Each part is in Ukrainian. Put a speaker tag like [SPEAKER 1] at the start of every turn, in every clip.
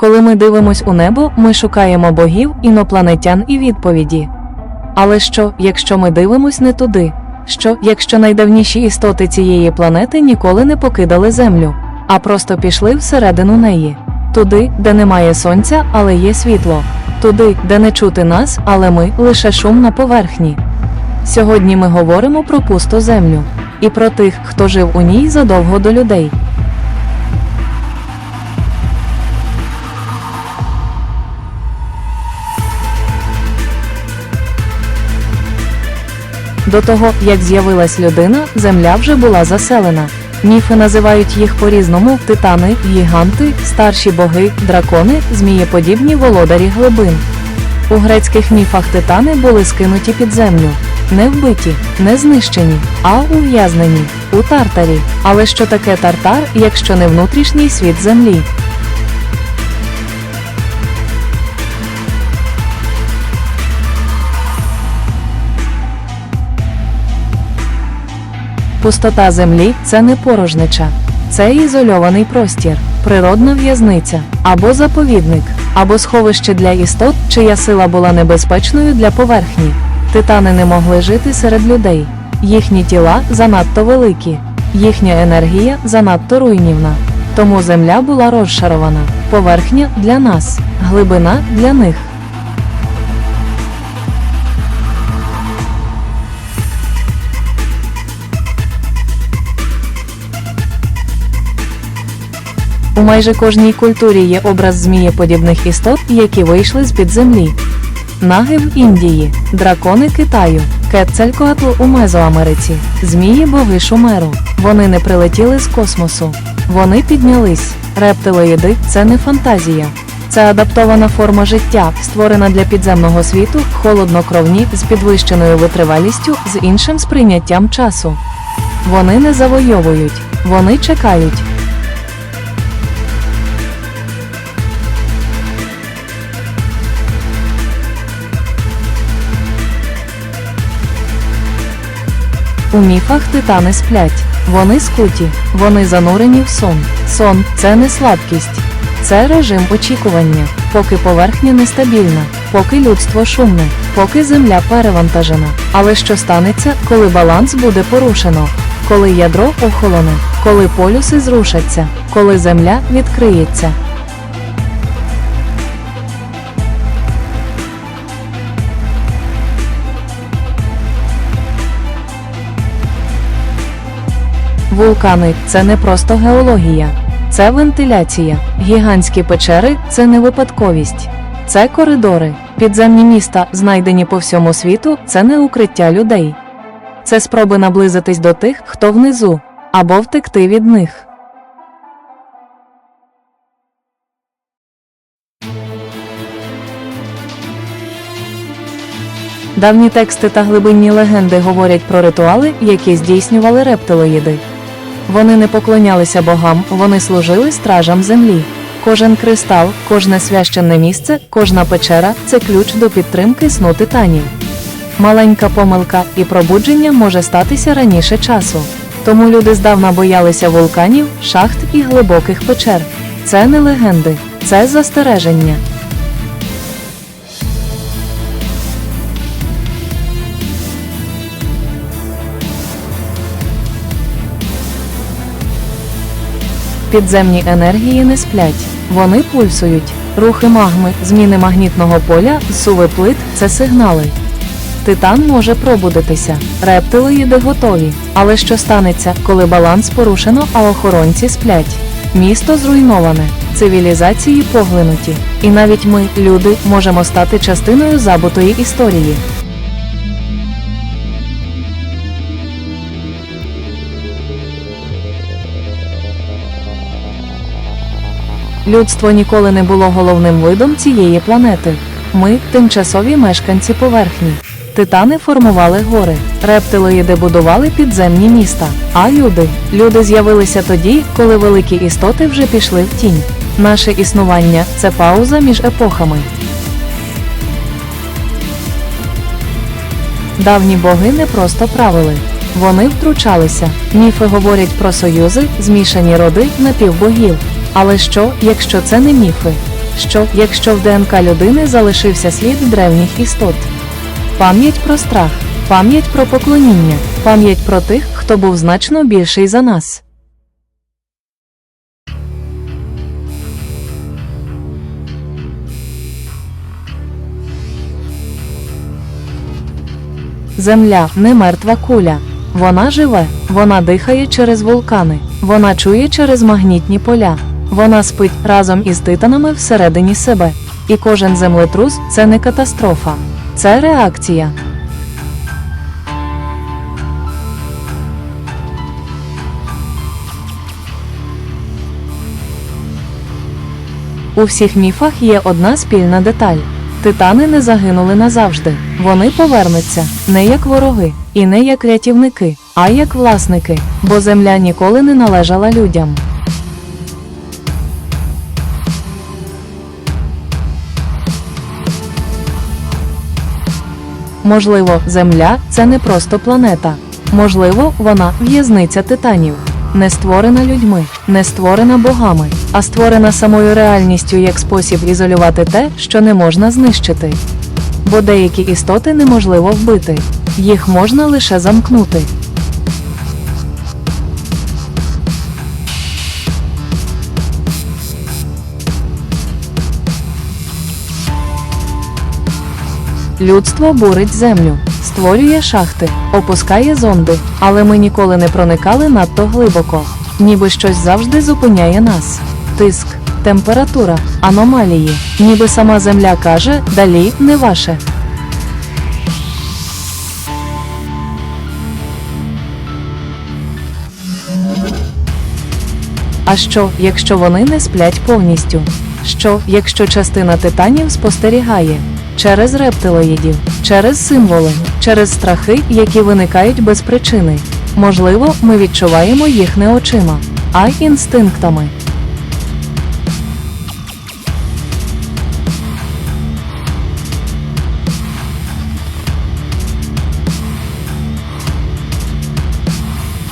[SPEAKER 1] Коли ми дивимось у небо, ми шукаємо богів, інопланетян і відповіді. Але що, якщо ми дивимось не туди? Що, якщо найдавніші істоти цієї планети ніколи не покидали Землю, а просто пішли всередину неї? Туди, де немає сонця, але є світло, туди, де не чути нас, але ми лише шум на поверхні. Сьогодні ми говоримо про пусту землю і про тих, хто жив у ній задовго до людей. До того, як з'явилась людина, земля вже була заселена. Міфи називають їх по-різному: титани, гіганти, старші боги, дракони, змієподібні володарі глибин. У грецьких міфах титани були скинуті під землю, не вбиті, не знищені, а ув'язнені у тартарі. Але що таке тартар, якщо не внутрішній світ землі? Пустота землі це не порожнича, це ізольований простір, природна в'язниця, або заповідник, або сховище для істот, чия сила була небезпечною для поверхні. Титани не могли жити серед людей. Їхні тіла занадто великі, їхня енергія занадто руйнівна. Тому земля була розшарована, поверхня для нас, глибина для них. У майже кожній культурі є образ змієподібних істот, які вийшли з-під землі. Наги в Індії, дракони Китаю, Кетцалькоатл у Мезоамериці, змії боги Шумеру. Вони не прилетіли з космосу. Вони піднялись. Рептилоїди це не фантазія. Це адаптована форма життя, створена для підземного світу, холоднокровні, з підвищеною витривалістю, з іншим сприйняттям часу. Вони не завойовують, вони чекають. У міфах титани сплять. Вони скуті, вони занурені в сон. Сон це не слабкість, це режим очікування, поки поверхня нестабільна, поки людство шумне, поки земля перевантажена. Але що станеться, коли баланс буде порушено? Коли ядро охолоне, коли полюси зрушаться, коли земля відкриється. Вулкани це не просто геологія, це вентиляція. Гігантські печери це не випадковість, це коридори. Підземні міста, знайдені по всьому світу, це не укриття людей. Це спроби наблизитись до тих, хто внизу, або втекти від них. Давні тексти та глибинні легенди говорять про ритуали, які здійснювали рептилоїди. Вони не поклонялися богам, вони служили стражам землі. Кожен кристал, кожне священне місце, кожна печера це ключ до підтримки сну титанів. Маленька помилка і пробудження може статися раніше часу. Тому люди здавна боялися вулканів, шахт і глибоких печер. Це не легенди, це застереження. Підземні енергії не сплять, вони пульсують. Рухи магми, зміни магнітного поля, суви плит це сигнали. Титан може пробудитися, рептилоїди готові. Але що станеться, коли баланс порушено, а охоронці сплять? Місто зруйноване, цивілізації поглинуті. І навіть ми, люди, можемо стати частиною забутої історії. Людство ніколи не було головним видом цієї планети. Ми тимчасові мешканці поверхні. Титани формували гори, рептилоїди будували підземні міста. А люди? Люди з'явилися тоді, коли великі істоти вже пішли в тінь. Наше існування це пауза між епохами. Давні боги не просто правили. Вони втручалися. Міфи говорять про союзи, змішані роди напівбогів. Але що, якщо це не міфи? Що, якщо в ДНК людини залишився слід древніх істот? Пам'ять про страх, пам'ять про поклоніння, пам'ять про тих, хто був значно більший за нас. Земля не мертва куля. Вона живе, вона дихає через вулкани, вона чує через магнітні поля, вона спить разом із титанами всередині себе. І кожен землетрус це не катастрофа, це реакція. У всіх міфах є одна спільна деталь. Титани не загинули назавжди. Вони повернуться не як вороги і не як рятівники, а як власники, бо земля ніколи не належала людям. Можливо, Земля це не просто планета. Можливо, вона в'язниця титанів, не створена людьми, не створена богами, а створена самою реальністю як спосіб ізолювати те, що не можна знищити. Бо деякі істоти неможливо вбити, їх можна лише замкнути. Людство бурить землю, створює шахти, опускає зонди, але ми ніколи не проникали надто глибоко, ніби щось завжди зупиняє нас. Тиск, температура, аномалії, ніби сама земля каже, далі не ваше. А що, якщо вони не сплять повністю? Що, якщо частина титанів спостерігає через рептилоїдів, через символи, через страхи, які виникають без причини? Можливо, ми відчуваємо їх не очима, а інстинктами.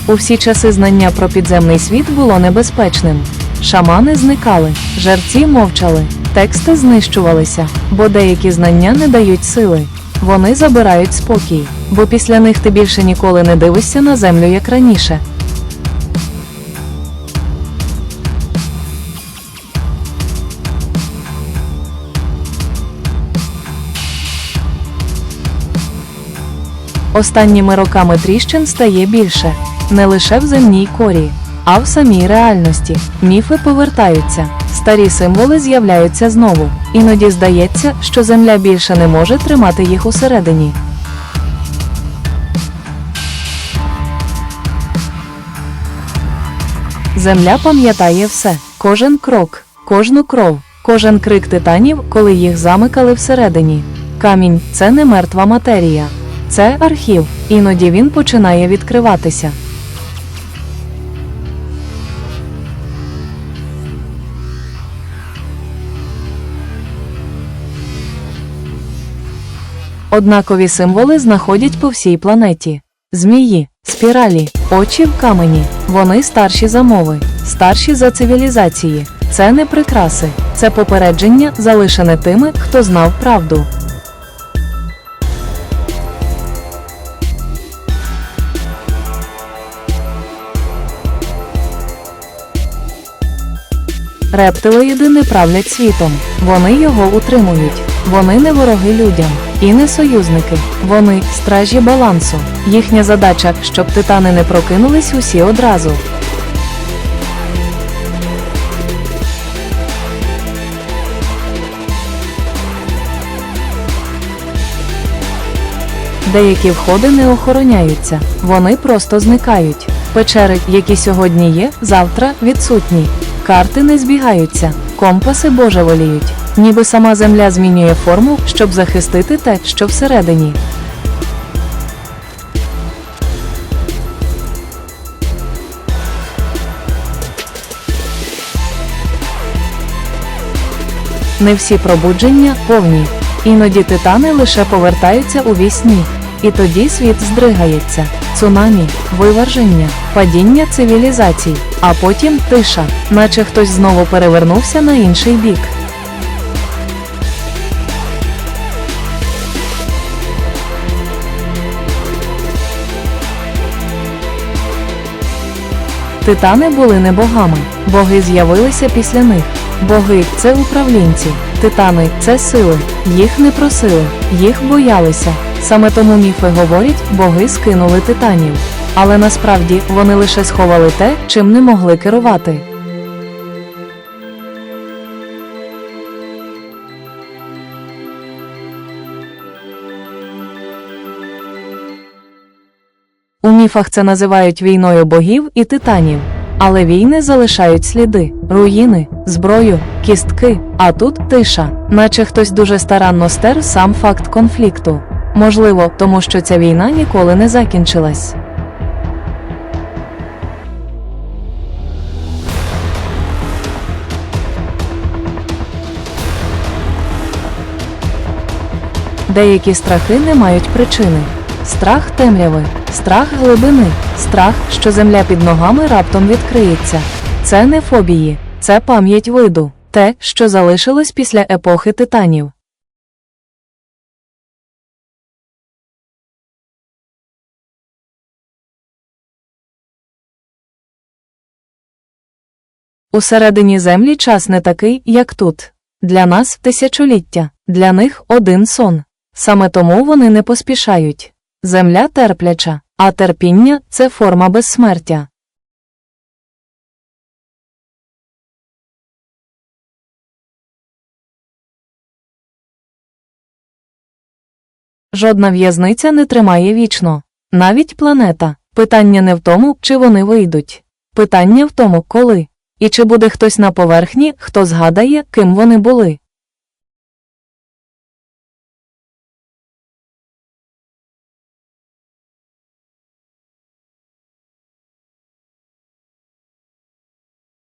[SPEAKER 1] У всі часи знання про підземний світ було небезпечним. Шамани зникали, жерці мовчали, тексти знищувалися, бо деякі знання не дають сили. Вони забирають спокій, бо після них ти більше ніколи не дивишся на землю як раніше. Останніми роками тріщин стає більше не лише в земній корі, а в самій реальності. Міфи повертаються, старі символи з'являються знову. Іноді здається, що земля більше не може тримати їх усередині. Земля пам'ятає все, кожен крок, кожну кров, кожен крик титанів, коли їх замикали всередині. Камінь це не мертва матерія, це архів, іноді він починає відкриватися. Однакові символи знаходять по всій планеті. Змії, спіралі, очі в камені. Вони старші за мови, старші за цивілізації. Це не прикраси, це попередження, залишене тими, хто знав правду. Рептилоїди не правлять світом, вони його утримують. Вони не вороги людям і не союзники. Вони стражі балансу. Їхня задача, щоб титани не прокинулись усі одразу. Деякі входи не охороняються, вони просто зникають. Печери, які сьогодні є, завтра відсутні. Карти не збігаються, компаси божеволіють. Ніби сама земля змінює форму, щоб захистити те, що всередині. Не всі пробудження повні. Іноді титани лише повертаються у вісні. І тоді світ здригається, цунамі, виверження, падіння цивілізацій, а потім тиша, наче хтось знову перевернувся на інший бік. Титани були не богами, боги з'явилися після них. Боги це управлінці, титани це сили. Їх не просили, їх боялися. Саме тому міфи говорять, боги скинули титанів. Але насправді вони лише сховали те, чим не могли керувати. У міфах це називають війною богів і титанів. Але війни залишають сліди, руїни, зброю, кістки, а тут тиша, наче хтось дуже старанно стер сам факт конфлікту. Можливо, тому що ця війна ніколи не закінчилась. Деякі страхи не мають причини. Страх темряви, страх глибини, страх, що земля під ногами раптом відкриється. Це не фобії, це пам'ять виду, те, що залишилось після епохи титанів. Усередині землі час не такий, як тут. Для нас тисячоліття, для них один сон. Саме тому вони не поспішають. Земля терпляча, а терпіння це форма безсмертя. Жодна в'язниця не тримає вічно. Навіть планета. Питання не в тому, чи вони вийдуть. Питання в тому, коли. І чи буде хтось на поверхні, хто згадає, ким вони були.